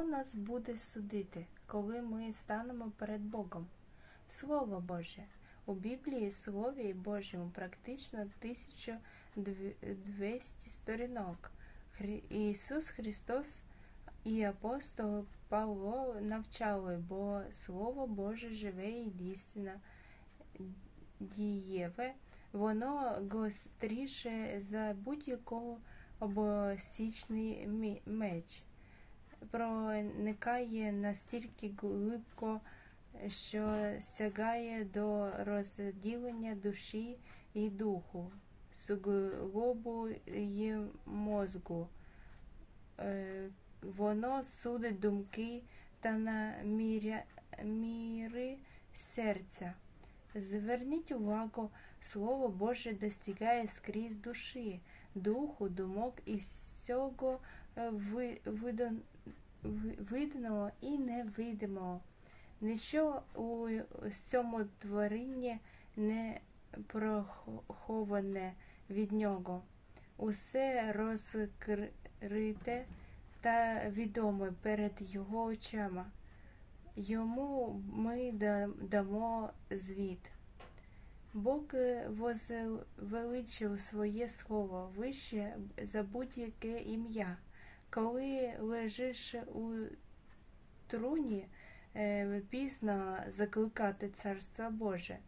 Хто нас буде судити, коли ми станемо перед Богом? Слово Боже. У Біблії Слові Божому практично 1200 сторінок. Ісус Христос і апостол Павло навчали, бо Слово Боже живе і дійсно дієве, воно гостріше за будь-якого обосічний меч, проникає настільки глибко, що сягає до розділення душі і духу, суглобу і мозку. Е, Воно судить думки та наміря- міри серця. Зверніть увагу, Слово Боже достигає скрізь душі, духу, думок і всього е, видного і невидимого. Ніщо у цьому творінні не проховане від нього. Усе розкрите та відоме перед його очима. Йому ми дамо звіт. Бог возвеличив своє слово вище за будь-яке ім'я. Коли лежиш у труні, е, пізно закликати Царство Боже.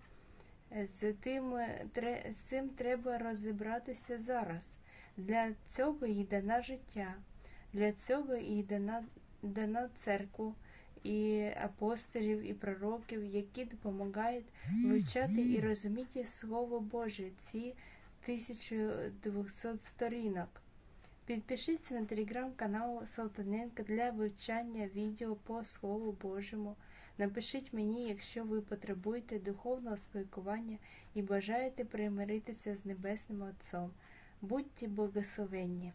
З тим, е, з цим треба розібратися зараз. Для цього і дана життя, для цього і дана, дана церкву, і апостолів, і пророків, які допомагають вивчати і розуміти Слово Боже, ці 1200 сторінок. Підпишіться на телеграм-канал Салтаненка для вивчання відео по Слову Божому. Напишіть мені, якщо ви потребуєте духовного спілкування і бажаєте примиритися з Небесним Отцом. Будьте благословенні!